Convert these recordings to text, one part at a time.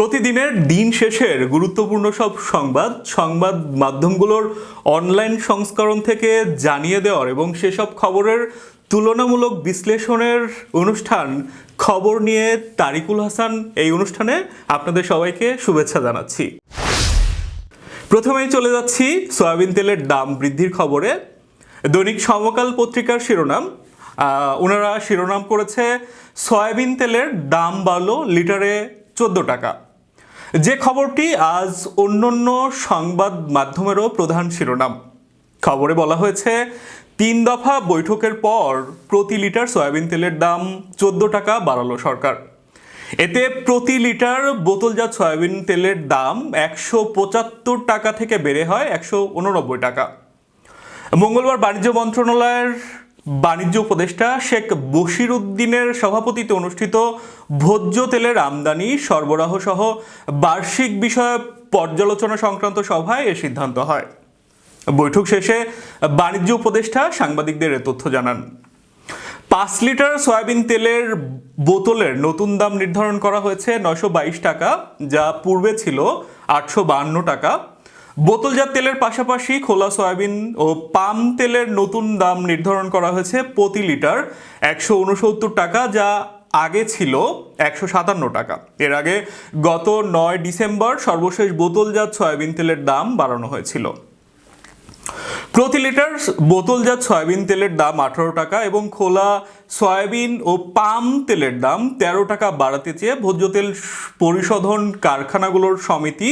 প্রতিদিনের দিন শেষের গুরুত্বপূর্ণ সব সংবাদ সংবাদ মাধ্যমগুলোর অনলাইন সংস্করণ থেকে জানিয়ে দেওয়ার এবং সেসব খবরের তুলনামূলক বিশ্লেষণের অনুষ্ঠান খবর নিয়ে তারিকুল হাসান এই অনুষ্ঠানে আপনাদের সবাইকে শুভেচ্ছা জানাচ্ছি। প্রথমেই চলে যাচ্ছি সয়াবিন তেলের দাম বৃদ্ধির খবরে। দৈনিক সমকাল পত্রিকার শিরোনাম ওনারা শিরোনাম করেছে, সয়াবিন তেলের দাম বাড়লো লিটারে চোদ্দ টাকা। যে খবরটি আজ অন্যান্য সংবাদ মাধ্যমেরও প্রধান শিরোনাম। খবরে বলা হয়েছে, তিন দফা বৈঠকের পর প্রতি লিটার সয়াবিন তেলের দাম চোদ্দ টাকা বাড়ালো সরকার। এতে প্রতি লিটার বোতলজাত সয়াবিন তেলের দাম একশো পঁচাত্তর টাকা থেকে বেড়ে হয় একশো উননব্বই টাকা। মঙ্গলবার বাণিজ্য মন্ত্রণালয়ের বাণিজ্য উপদেষ্টা শেখ বশির উদ্দিনের সভাপতিত্বে অনুষ্ঠিত ভোজ্য তেলের আমদানি সরবরাহ সহ বার্ষিক বিষয়ে পর্যালোচনা সংক্রান্ত সভায় এ সিদ্ধান্ত হয়। বৈঠক শেষে বাণিজ্য উপদেষ্টা সাংবাদিকদের এ তথ্য জানান। পাঁচ লিটার সয়াবিন তেলের বোতলের নতুন দাম নির্ধারণ করা হয়েছে নশো টাকা, যা পূর্বে ছিল আটশো টাকা। বোতলজাত তেলের পাশাপাশি খোলা সয়াবিন ও পাম তেলের নতুন দাম নির্ধারণ করা হয়েছে প্রতি লিটার একশো উনসত্তর টাকা, যা আগে ছিল একশো সাতান্ন টাকা। এর আগে গত নয় ডিসেম্বর সর্বশেষ বোতলজাত সয়াবিন তেলের দাম বাড়ানো হয়েছিল। প্রতি লিটার বোতলজাত সয়াবিন তেলের দাম আঠারো টাকা এবং খোলা সয়াবিন ও পাম তেলের দাম তেরো টাকা বাড়াতে চেয়ে ভোজ্য তেল পরিশোধন কারখানাগুলোর সমিতি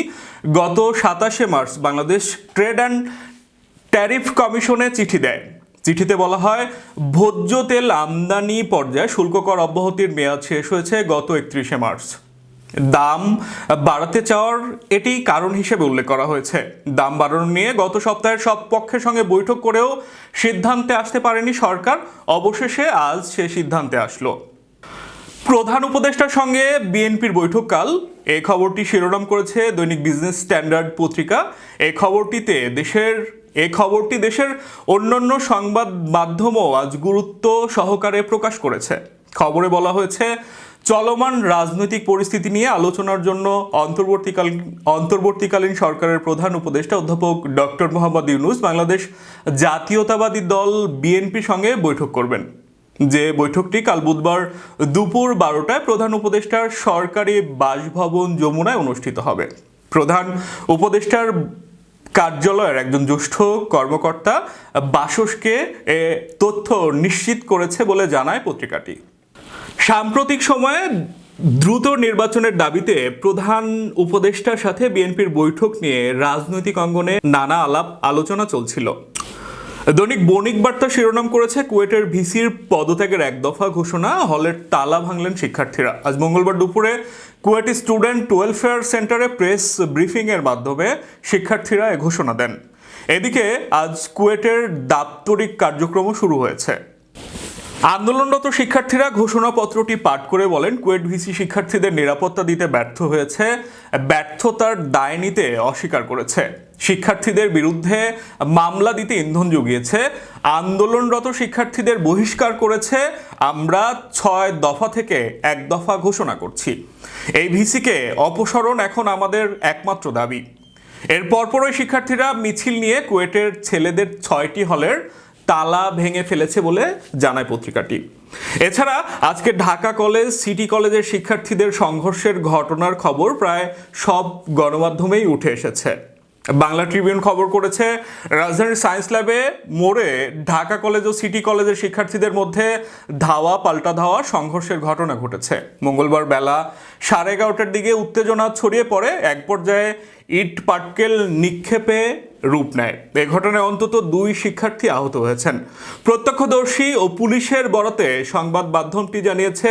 গত সাতাশে March Bangladesh trade and tariff কমিশনে চিঠি দেয়। চিঠিতে বলা হয়, ভোজ্য তেল আমদানি পর্যায়ে শুল্ক কর অব্যাহতির মেয়াদ শেষ হয়েছে গত একত্রিশে মার্চ। দাম বাড়াতে চাওয়ার এটি কারণ হিসেবে উল্লেখ করা হয়েছে। দাম বাড়ানো নিয়ে গত সপ্তাহের সব পক্ষের সঙ্গে বৈঠক করেও সিদ্ধান্তে আসতে পারেনি সরকার। অবশেষে আজ সে সিদ্ধান্তে আসলো। প্রধান উপদেষ্টার সঙ্গে বিএনপির বৈঠককাল। এই খবরটি শিরোনাম করেছে দৈনিক বিজনেস স্ট্যান্ডার্ড পত্রিকা। এই খবরটিতে দেশের, এ খবরটি দেশের অন্যান্য সংবাদ মাধ্যমও আজ গুরুত্ব সহকারে প্রকাশ করেছে। খবরে বলা হয়েছে, চলমান রাজনৈতিক পরিস্থিতি নিয়ে আলোচনার জন্য অন্তর্বর্তীকালীন অন্তর্বর্তীকালীন সরকারের প্রধান উপদেষ্টা অধ্যাপক ডক্টর মোহাম্মদ ইউনুস বাংলাদেশ জাতীয়তাবাদী দল বিএনপির সঙ্গে বৈঠক করবেন। যে বৈঠকটি কাল বুধবার দুপুর বারোটায় প্রধান উপদেষ্টার সরকারি বাসভবন যমুনায় অনুষ্ঠিত হবে। প্রধান উপদেষ্টার কার্যালয়ের একজন জ্যেষ্ঠ কর্মকর্তা বাসসকে তথ্য নিশ্চিত করেছে বলে জানায় পত্রিকাটি। সাম্প্রতিক সময়ে দ্রুত নির্বাচনের দাবিতে প্রধান উপদেষ্টার সাথে বিএনপির বৈঠক নিয়ে রাজনৈতিক অঙ্গনে নানা আলাপ আলোচনা চলছিল। দৈনিক বণিক বার্তা শিরোনাম করেছে কুয়েটের ভিসির পদত্যাগের এক দফা ঘোষণা, হলের তালা ভাঙলেন শিক্ষার্থীরা। আজ মঙ্গলবার দুপুরে কুয়েটি স্টুডেন্ট ওয়েলফেয়ার সেন্টারে প্রেস ব্রিফিংয়ের মাধ্যমে শিক্ষার্থীরা এ ঘোষণা দেন। এদিকে আজ কুয়েটের দাপ্তরিক কার্যক্রমও শুরু হয়েছে। আন্দোলনরত শিক্ষার্থীরা ঘোষণাপত্রটি পাঠ করে বলেন, কুয়েট ভিসি শিক্ষার্থীদের নিরাপত্তা দিতে ব্যর্থ হয়েছে, ব্যর্থতার দায় নিতে অস্বীকার করেছে। শিক্ষার্থীদের বিরুদ্ধে মামলা দিতে ইন্ধন জুগিয়েছে, আন্দোলনরত শিক্ষার্থীদের বহিষ্কার করেছে, আমরা ছয় দফা থেকে এক দফা ঘোষণা করছি। এই ভিসিকে অপসারণ এখন আমাদের একমাত্র দাবি। এর পরপরই শিক্ষার্থীরা মিছিল নিয়ে কুয়েটের ছেলেদের ছয়টি হলের তালা ভেঙে ফেলেছে বলে জানায় পত্রিকাটি। এছাড়া আজকে ঢাকা কলেজ, সিটি কলেজের শিক্ষার্থীদের সংঘর্ষের ঘটনার খবর প্রায় সব গণমাধ্যমেই উঠে এসেছে। বাংলা ট্রিবিউন খবর করেছে, রাজধানীর সায়েন্স ল্যাবে মোড়ে ঢাকা কলেজ ও সিটি কলেজের শিক্ষার্থীদের মধ্যে ধাওয়া, পাল্টা ধাওয়া সংঘর্ষের ঘটনা ঘটেছে। মঙ্গলবার বেলা সাড়ে এগারোটার দিকে উত্তেজনা ছড়িয়ে পড়ে। এক পর্যায়ে ইট পাটকেল নিক্ষেপে রূপ নেয়। এ ঘটনায় অন্তত দুই শিক্ষার্থী আহত হয়েছেন। প্রত্যক্ষদর্শী ও পুলিশের বরাতে সংবাদ মাধ্যমটি জানিয়েছে,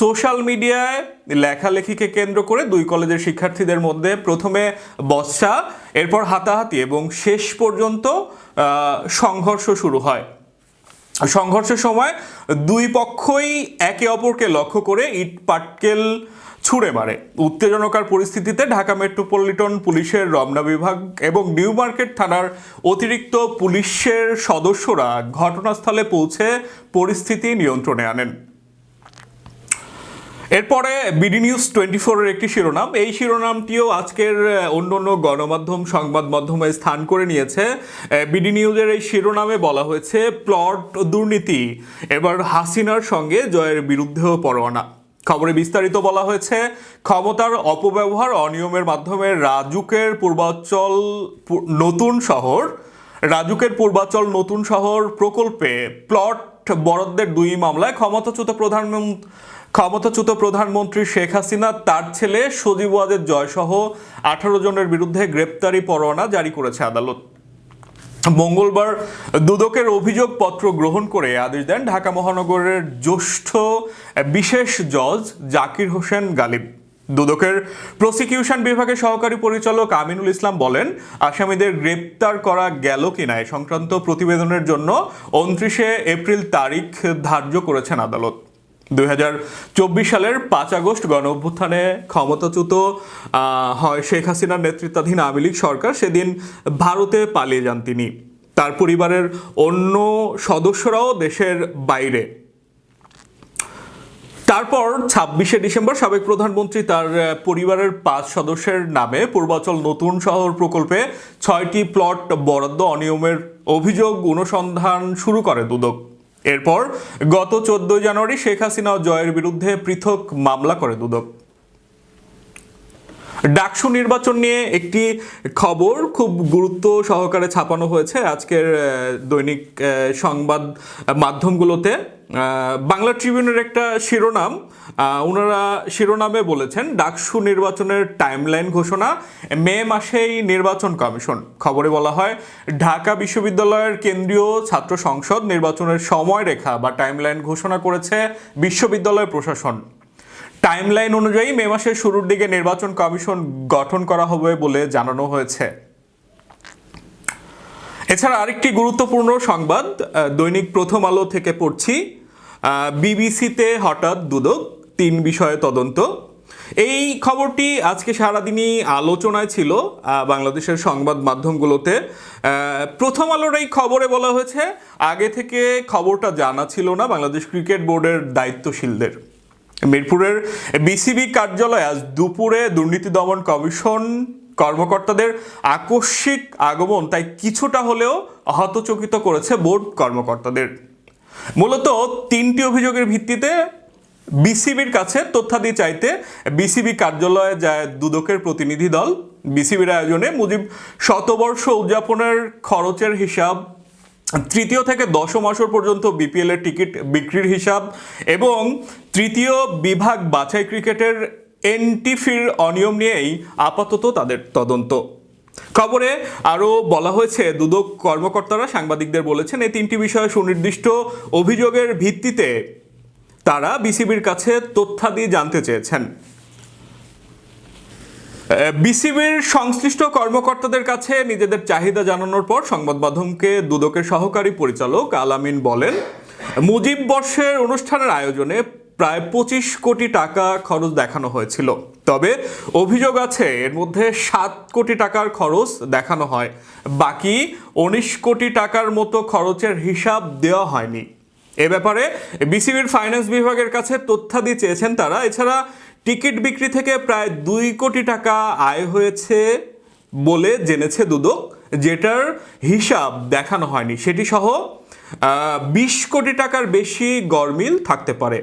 সোশ্যাল মিডিয়ায় লেখালেখিকে কেন্দ্র করে দুই কলেজের শিক্ষার্থীদের মধ্যে প্রথমে বর্ষা, এরপর হাতাহাতি এবং শেষ পর্যন্ত সংঘর্ষ শুরু হয়। সংঘর্ষের সময় দুই পক্ষই একে অপরকে লক্ষ্য করে ইট পাটকেল ছুঁড়ে মারে। উত্তেজনকার পরিস্থিতিতে ঢাকা মেট্রোপলিটন পুলিশের রমনা বিভাগ এবং নিউ মার্কেট থানার অতিরিক্ত পুলিশের সদস্যরা ঘটনাস্থলে পৌঁছে পরিস্থিতি নিয়ন্ত্রণে আনেন। এরপরে বিডি নিউজ টোয়েন্টি ফোরের একটি শিরোনাম। এই শিরোনামটিও আজকের অন্য অন্য গণমাধ্যম, সংবাদ মাধ্যমে স্থান করে নিয়েছে। বিডি নিউজের এই শিরোনামে বলা হয়েছে, প্লট দুর্নীতি, এবার হাসিনার সঙ্গে জয়ের বিরুদ্ধেও পরোয়ানা। খবরে বিস্তারিত বলা হয়েছে, ক্ষমতার অপব্যবহার অনিয়মের মাধ্যমে রাজুকের পূর্বাঞ্চল নতুন শহর, রাজুকের পূর্বাচল নতুন শহর প্রকল্পে প্লট বরাদ্দের দুই মামলায় ক্ষমতাচ্যুত প্রধানমন্ত্রী ক্ষমতাচ্যুত প্রধানমন্ত্রী শেখ হাসিনা, তার ছেলে সজীব ওয়াজেদ জয়সহ আঠারো জনের বিরুদ্ধে গ্রেপ্তারি পরোয়ানা জারি করেছে আদালত। মঙ্গলবার দুদকের অভিযোগপত্র গ্রহণ করে আদেশ দেন ঢাকা মহানগরের জ্যেষ্ঠ বিশেষ জজ জাকির হোসেন গালিব। দুদকের প্রসিকিউশন বিভাগের সহকারী পরিচালক আমিনুল ইসলাম বলেন, আসামিদের গ্রেপ্তার করা গেল কিনা এ সংক্রান্ত প্রতিবেদনের জন্য উনত্রিশে এপ্রিল তারিখ ধার্য করেছেন আদালত। দুই হাজার চব্বিশ সালের পাঁচ আগস্ট গণ অভ্যুত্থানে ক্ষমতাচ্যুত হয় শেখ হাসিনার নেতৃত্বাধীন আওয়ামী লীগ সরকার। সেদিন ভারতে পালিয়ে যান তিনি। তার পরিবারের অন্য সদস্যরাও দেশের বাইরে। তারপর ছাব্বিশে ডিসেম্বর সাবেক প্রধানমন্ত্রী তার পরিবারের পাঁচ সদস্যের নামে পূর্বাচল নতুন শহর প্রকল্পে ছয়টি প্লট বরাদ্দ অনিয়মের অভিযোগ অনুসন্ধান শুরু করে দুদক। এরপর গত চোদ্দই জানুয়ারি শেখ হাসিনা জয়ের বিরুদ্ধে পৃথক মামলা করে দুদক। ডাকসু নির্বাচন নিয়ে একটি খবর খুব গুরুত্ব সহকারে ছাপানো হয়েছে আজকের দৈনিক সংবাদ মাধ্যমগুলোতে। বাংলা ট্রিবিউনের একটা শিরোনাম ওনারা শিরোনামে বলেছেন, ডাকসু নির্বাচনের টাইমলাইন ঘোষণা, মে মাসেই নির্বাচন কমিশন। খবরে বলা হয়, ঢাকা বিশ্ববিদ্যালয়ের কেন্দ্রীয় ছাত্র সংসদ নির্বাচনের সময়রেখা বা টাইমলাইন ঘোষণা করেছে বিশ্ববিদ্যালয় প্রশাসন। টাইমলাইন অনুযায়ী মে মাসের শুরুর দিকে নির্বাচন কমিশন গঠন করা হবে বলে জানানো হয়েছে। এছাড়া আরেকটি গুরুত্বপূর্ণ সংবাদ দৈনিক প্রথম আলো থেকে পড়ছি। বিবিসিতে হঠাৎ দুদক, তিন বিষয়ে তদন্ত। এই খবরটি আজকে সারাদিনই আলোচনায় ছিল বাংলাদেশের সংবাদ মাধ্যমগুলোতে। প্রথম আলোর এই খবরে বলা হয়েছে, আগে থেকে খবরটা জানা ছিল না বাংলাদেশ ক্রিকেট বোর্ডের দায়িত্বশীলদের। মিরপুরের বিসিবি কার্যালয়ে আজ দুপুরে দুর্নীতি দমন কমিশন কর্মকর্তাদের আকস্মিক আগমন, তাই কিছুটা হলেও হতচকিত করেছে বোর্ড কর্মকর্তাদের। মূলত তিনটি অভিযোগের ভিত্তিতে বিসিবির কাছে তথ্যাদি চাইতে বিসিবি কার্যালয়ে যায় দুদকের প্রতিনিধি দল। বিসিবির আয়োজনে মুজিব শতবর্ষ উদযাপনের খরচের হিসাব, তৃতীয় থেকে দশম আসর পর্যন্ত বিপিএল এর টিকিট বিক্রির হিসাব এবং তৃতীয় বিভাগ বাছাই ক্রিকেটের এনটিফির অনিয়ম নিয়েই আপাতত তাদের তদন্ত। খবরে আরও বলা হয়েছে, দুদক কর্মকর্তারা সাংবাদিকদের বলেছেন, এই তিনটি বিষয়ে সুনির্দিষ্ট অভিযোগের ভিত্তিতে তারা বিসিবির কাছে তথ্যাদি জানতে চেয়েছেন। বিসিবির সংশ্লিষ্ট কর্মকর্তাদের কাছে নিজেদের চাহিদা জানানোর পর সংবাদ মাধ্যমকে দুদকের সহকারী পরিচালক আলামিন বলেন, মুজিব বর্ষের অনুষ্ঠানের আয়োজনে প্রায় পঁচিশ কোটি টাকা খরচ দেখানো হয়েছিল। তবে অভিযোগ আছে, এর মধ্যে সাত কোটি টাকার খরচ দেখানো হয়। বাকি উনিশ কোটি টাকার মতো খরচের হিসাব দেওয়া হয়নি। এ ব্যাপারে বিসিবির ফাইন্যান্স বিভাগের কাছে তথ্যাদি চেয়েছেন তারা। এছাড়া টিকিট বিক্রি থেকে প্রায় দুই কোটি টাকা আয় হয়েছে বলে জেনেছে দুদক, যেটার হিসাব দেখানো হয়নি। সেটি সহ বিশ কোটি টাকার বেশি গরমিল থাকতে পারে।